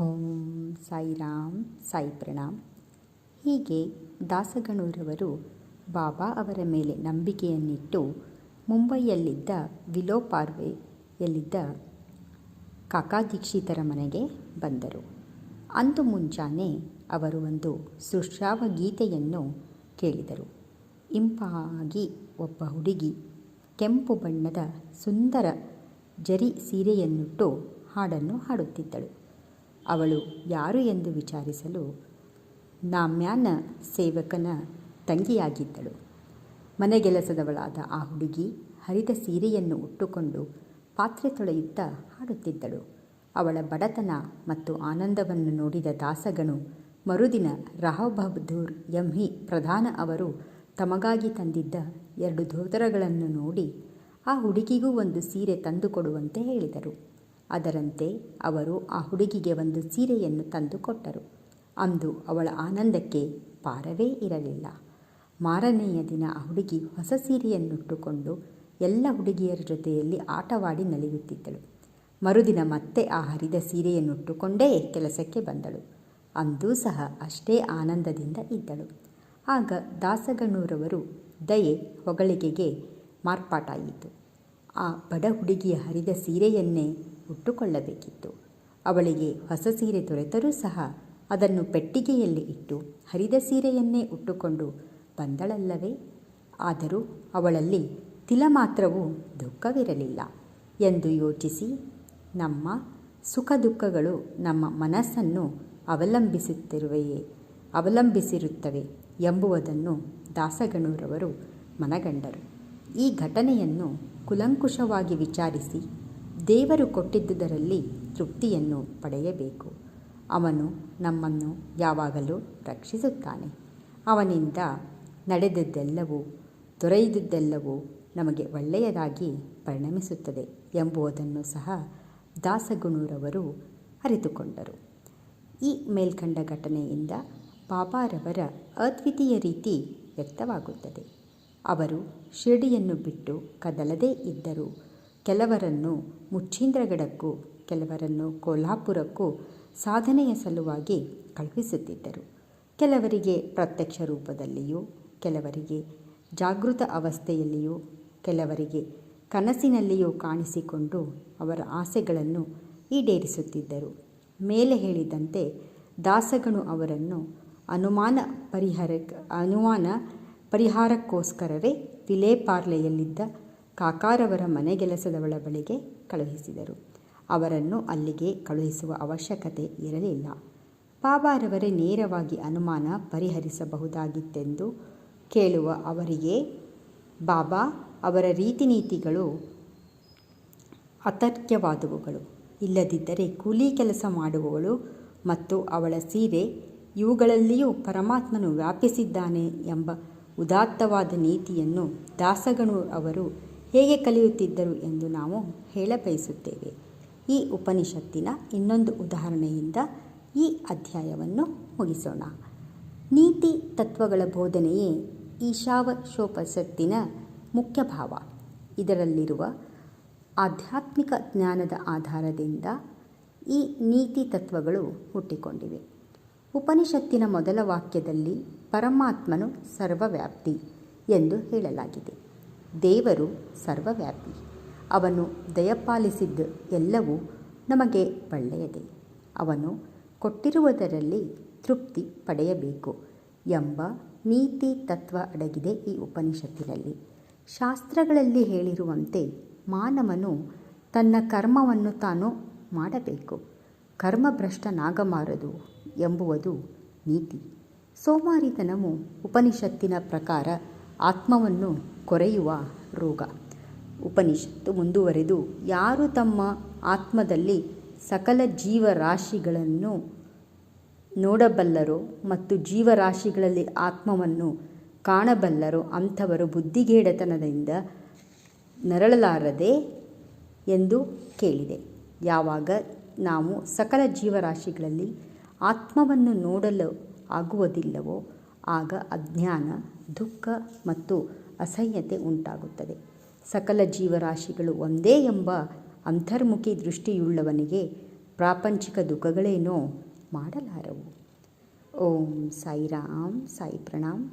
ಓಂ ಸಾಯಿರಾಮ್, ಸಾಯಿ ಪ್ರಣಾಮ್. ಹೀಗೆ ದಾಸಗಣೂರವರು ಬಾಬಾ ಅವರ ಮೇಲೆ ನಂಬಿಕೆಯನ್ನಿಟ್ಟು ಮುಂಬೈಯಲ್ಲಿದ್ದ ವಿಲೋ ಪಾರ್ವೆಯಲ್ಲಿದ್ದ ಕಾಕಾ ದೀಕ್ಷಿತರ ಮನೆಗೆ ಬಂದರು. ಅಂದು ಮುಂಜಾನೆ ಅವರು ಒಂದು ಸುಶ್ರಾವ ಗೀತೆಯನ್ನು ಕೇಳಿದರು. ಇಂಪಾಗಿ ಒಬ್ಬ ಹುಡುಗಿ ಕೆಂಪು ಬಣ್ಣದ ಸುಂದರ ಜರಿ ಸೀರೆಯನ್ನುಟ್ಟು ಹಾಡನ್ನು ಹಾಡುತ್ತಿದ್ದಳು. ಅವಳು ಯಾರು ಎಂದು ವಿಚಾರಿಸಲು ನಾಮ್ಯಾನ ಸೇವಕನ ತಂಗಿಯಾಗಿದ್ದಳು. ಮನೆಗೆಲಸದವಳಾದ ಆ ಹುಡುಗಿ ಹರಿದ ಸೀರೆಯನ್ನು ಉಟ್ಟುಕೊಂಡು ಪಾತ್ರೆ ತೊಳೆಯುತ್ತಾ ಹಾಡುತ್ತಿದ್ದಳು. ಅವಳ ಬಡತನ ಮತ್ತು ಆನಂದವನ್ನು ನೋಡಿದ ದಾಸಗಣು ಮರುದಿನ ರಾವ್ ಬಹದ್ದೂರ್ ಎಂಹಿ ಪ್ರಧಾನ ಅವರು ತಮಗಾಗಿ ತಂದಿದ್ದ ಎರಡು ಧೋತರಗಳನ್ನು ನೋಡಿ ಆ ಹುಡುಗಿಗೂ ಒಂದು ಸೀರೆ ತಂದುಕೊಡುವಂತೆ ಹೇಳಿದರು. ಅದರಂತೆ ಅವರು ಆ ಹುಡುಗಿಗೆ ಒಂದು ಸೀರೆಯನ್ನು ತಂದುಕೊಟ್ಟರು. ಅಂದು ಅವಳ ಆನಂದಕ್ಕೆ ಪಾರವೇ ಇರಲಿಲ್ಲ. ಮಾರನೆಯ ದಿನ ಆ ಹುಡುಗಿ ಹೊಸ ಸೀರೆಯನ್ನುಟ್ಟುಕೊಂಡು ಎಲ್ಲ ಹುಡುಗಿಯರ ಜೊತೆಯಲ್ಲಿ ಆಟವಾಡಿ ನಲಿಯುತ್ತಿದ್ದಳು. ಮರುದಿನ ಮತ್ತೆ ಆ ಹರಿದ ಸೀರೆಯನ್ನುಟ್ಟುಕೊಂಡೇ ಕೆಲಸಕ್ಕೆ ಬಂದಳು. ಅಂದೂ ಸಹ ಅಷ್ಟೇ ಆನಂದದಿಂದ ಇದ್ದಳು. ಆಗ ದಾಸಗಣ್ಣೂರವರು ದಯೆ ಹೊಗಳಿಗೆಗೆ ಮಾರ್ಪಾಟಾಯಿತು. ಆ ಬಡ ಹುಡುಗಿಯ ಹರಿದ ಸೀರೆಯನ್ನೇ ಉಟ್ಟುಕೊಳ್ಳಬೇಕಿತ್ತು ಅವಳಿಗೆ ಹೊಸ ಸೀರೆ ದೊರೆತರೂ ಸಹ ಅದನ್ನು ಪೆಟ್ಟಿಗೆಯಲ್ಲಿ ಇಟ್ಟು ಹರಿದ ಸೀರೆಯನ್ನೇ ಉಟ್ಟುಕೊಂಡು ಬಂದಳಲ್ಲವೇ? ಆದರೂ ಅವಳಲ್ಲಿ ತಿಲ ಮಾತ್ರವೂ ದುಃಖವಿರಲಿಲ್ಲ ಎಂದು ಯೋಚಿಸಿ, ನಮ್ಮ ಸುಖ ದುಃಖಗಳು ನಮ್ಮ ಮನಸ್ಸನ್ನು ಅವಲಂಬಿಸುತ್ತಿರುವೆಯೇ? ಅವಲಂಬಿಸಿರುತ್ತವೆ ಎಂಬುವುದನ್ನು ದಾಸಗಣೂರವರು ಮನಗಂಡರು. ಈ ಘಟನೆಯನ್ನು ಕುಲಂಕುಷವಾಗಿ ವಿಚಾರಿಸಿ ದೇವರು ಕೊಟ್ಟಿದ್ದುದರಲ್ಲಿ ತೃಪ್ತಿಯನ್ನು ಪಡೆಯಬೇಕು. ಅವನು ನಮ್ಮನ್ನು ಯಾವಾಗಲೂ ರಕ್ಷಿಸುತ್ತಾನೆ. ಅವನಿಂದ ನಡೆದದ್ದೆಲ್ಲವೂ ದೊರೆಯದಿದ್ದೆಲ್ಲವೂ ನಮಗೆ ಒಳ್ಳೆಯದಾಗಿ ಪರಿಣಮಿಸುತ್ತದೆ ಎಂಬುದನ್ನು ಸಹ ದಾಸಗುಣೂರವರು ಅರಿತುಕೊಂಡರು. ಈ ಮೇಲ್ಕಂಡ ಘಟನೆಯಿಂದ ಬಾಬಾರವರ ಅದ್ವಿತೀಯ ರೀತಿ ವ್ಯಕ್ತವಾಗುತ್ತದೆ. ಅವರು ಶಿರಡಿಯನ್ನು ಬಿಟ್ಟು ಕದಲದೇ ಇದ್ದರೂ ಕೆಲವರನ್ನು ಮುಚ್ಚೀಂದ್ರಗಡಕ್ಕೂ, ಕೆಲವರನ್ನು ಕೊಲ್ಹಾಪುರಕ್ಕೂ ಸಾಧನೆಯ ಸಲುವಾಗಿ ಕಳುಹಿಸುತ್ತಿದ್ದರು. ಕೆಲವರಿಗೆ ಪ್ರತ್ಯಕ್ಷ ರೂಪದಲ್ಲಿಯೂ, ಕೆಲವರಿಗೆ ಜಾಗೃತ ಅವಸ್ಥೆಯಲ್ಲಿಯೂ, ಕೆಲವರಿಗೆ ಕನಸಿನಲ್ಲಿಯೂ ಕಾಣಿಸಿಕೊಂಡು ಅವರ ಆಸೆಗಳನ್ನು ಈಡೇರಿಸುತ್ತಿದ್ದರು. ಮೇಲೆ ಹೇಳಿದಂತೆ ದಾಸಗಣು ಅವರನ್ನು ಅನುಮಾನ ಪರಿಹಾರ ಅನುಮಾನ ಪರಿಹಾರಕ್ಕೋಸ್ಕರವೇ ವಿಲೇಪಾರ್ಲೆಯಲ್ಲಿದ್ದ ಕಾಕಾರವರ ಮನೆಗೆಲಸದವಳ ಬಳಿಗೆ ಕಳುಹಿಸಿದರು. ಅವರನ್ನು ಅಲ್ಲಿಗೆ ಕಳುಹಿಸುವ ಅವಶ್ಯಕತೆ ಇರಲಿಲ್ಲ. ಬಾಬಾರವರೇ ನೇರವಾಗಿ ಅನುಮಾನ ಪರಿಹರಿಸಬಹುದಾಗಿತ್ತೆಂದು ಕೇಳುವ ಅವರಿಗೆ, ಬಾಬಾ, ಅವರ ರೀತಿ ನೀತಿಗಳು ಅತರ್ಕ್ಯವಾದವುಗಳು ಇಲ್ಲದಿದ್ದರೆ ಕೂಲಿ ಕೆಲಸ ಮಾಡುವವಳು ಮತ್ತು ಅವಳ ಸೀರೆ ಇವುಗಳಲ್ಲಿಯೂ ಪರಮಾತ್ಮನು ವ್ಯಾಪಿಸಿದ್ದಾನೆ ಎಂಬ ಉದಾತ್ತವಾದ ನೀತಿಯನ್ನು ದಾಸಗಣು ಅವರು ಹೇಗೆ ಕಲಿಯುತ್ತಿದ್ದರು ಎಂದು ನಾವು ಹೇಳ ಬಯಸುತ್ತೇವೆ ಈ ಉಪನಿಷತ್ತಿನ ಇನ್ನೊಂದು ಉದಾಹರಣೆಯಿಂದ ಈ ಅಧ್ಯಾಯವನ್ನು ಮುಗಿಸೋಣ. ನೀತಿ ತತ್ವಗಳ ಬೋಧನೆಯೇ ಈಶಾವಶೋಪನಿಷತ್ತಿನ ಮುಖ್ಯ ಭಾವ ಇದರಲ್ಲಿರುವ ಆಧ್ಯಾತ್ಮಿಕ ಜ್ಞಾನದ ಆಧಾರದಿಂದ ಈ ನೀತಿ ತತ್ವಗಳು ಹುಟ್ಟಿಕೊಂಡಿವೆ. ಉಪನಿಷತ್ತಿನ ಮೊದಲ ವಾಕ್ಯದಲ್ಲಿ ಪರಮಾತ್ಮನು ಸರ್ವವ್ಯಾಪ್ತಿ ಎಂದು ಹೇಳಲಾಗಿದೆ. ದೇವರು ಸರ್ವವ್ಯಾಪಿ. ಅವನು ದಯಪಾಲಿಸಿದ್ದು ಎಲ್ಲವೂ ನಮಗೆ ಒಳ್ಳೆಯದೇ. ಅವನು ಕೊಟ್ಟಿರುವುದರಲ್ಲಿ ತೃಪ್ತಿ ಪಡೆಯಬೇಕು ಎಂಬ ನೀತಿ ತತ್ವ ಅಡಗಿದೆ ಈ ಉಪನಿಷತ್ತಿನಲ್ಲಿ. ಶಾಸ್ತ್ರಗಳಲ್ಲಿ ಹೇಳಿರುವಂತೆ ಮಾನವನು ತನ್ನ ಕರ್ಮವನ್ನು ತಾನು ಮಾಡಬೇಕು. ಕರ್ಮಭ್ರಷ್ಟನಾಗಮಾರದು ಎಂಬುವುದು ನೀತಿ. ಸೋಮಾರಿತನವು ಉಪನಿಷತ್ತಿನ ಪ್ರಕಾರ ಆತ್ಮವನ್ನು ಕೊರೆಯುವ ರೋಗ. ಉಪನಿಷತ್ತು ಮುಂದುವರೆದು, ಯಾರು ತಮ್ಮ ಆತ್ಮದಲ್ಲಿ ಸಕಲ ಜೀವರಾಶಿಗಳನ್ನು ನೋಡಬಲ್ಲರೋ ಮತ್ತು ಜೀವರಾಶಿಗಳಲ್ಲಿ ಆತ್ಮವನ್ನು ಕಾಣಬಲ್ಲರೋ ಅಂಥವರು ಬುದ್ಧಿಗೇಡತನದಿಂದ ನರಳಲಾರದೆ ಎಂದು ಕೇಳಿದೆ. ಯಾವಾಗ ನಾವು ಸಕಲ ಜೀವರಾಶಿಗಳಲ್ಲಿ ಆತ್ಮವನ್ನು ನೋಡಲು ಆಗುವುದಿಲ್ಲವೋ ಆಗ ಅಜ್ಞಾನ, ದುಃಖ ಮತ್ತು ಅಸಹ್ಯತೆ ಉಂಟಾಗುತ್ತದೆ. ಸಕಲ ಜೀವರಾಶಿಗಳು ಒಂದೇ ಎಂಬ ಅಂತರ್ಮುಖಿ ದೃಷ್ಟಿಯುಳ್ಳವನಿಗೆ ಪ್ರಾಪಂಚಿಕ ದುಃಖಗಳೇನೋ ಮಾಡಲಾರವು. ಓಂ ಸಾಯಿರಾಮ್ ಸಾಯಿ ಪ್ರಣಾಮ್